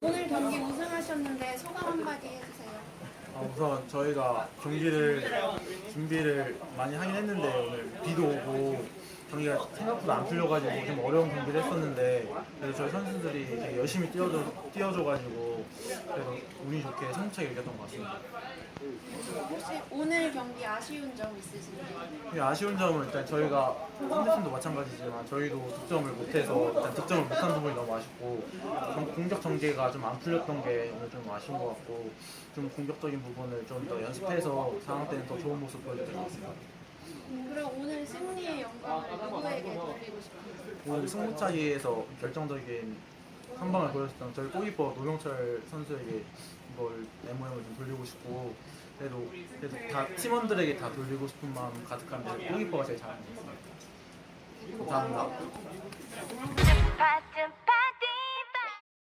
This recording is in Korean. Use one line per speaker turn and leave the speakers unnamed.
오늘 경기 우승하셨는데 소감 한마디 해주세요.
어, 우선 저희가 경기를 준비를 많이 하긴 했는데 오늘 비도 오고 경기가 생각보다 안 풀려가지고 좀 어려운 경기를 했었는데 그래도 저희 선수들이 되게 열심히 뛰어줘, 뛰어줘가지고 그래도 운이 좋게 성차게 이겼던 것 같습니다.
혹시 오늘 경기 아쉬운 점 있으신가요?
근데 아쉬운 점은 일단 저희가 상대팀도 마찬가지지만 저희도 득점을 못해서 일단 득점을 못한 부분이 너무 아쉽고 좀 공격 전개가 좀 안 풀렸던 게 오늘 좀 아쉬운 것 같고 좀 공격적인 부분을 좀 더 연습해서 상황 때는 더 좋은 모습 보여드릴 것 같습니다.
음, 그럼 오늘 승리
오늘 승부차기에서 결정적인 한 방을 보여줬던 저희 골키퍼 노병철 선수에게 이걸 메모형을 좀 돌리고 싶고 그래도 그래도 다 팀원들에게 다 돌리고 싶은 마음 가득한데 골키퍼가 제일 잘한 것 같습니다. 감사합니다.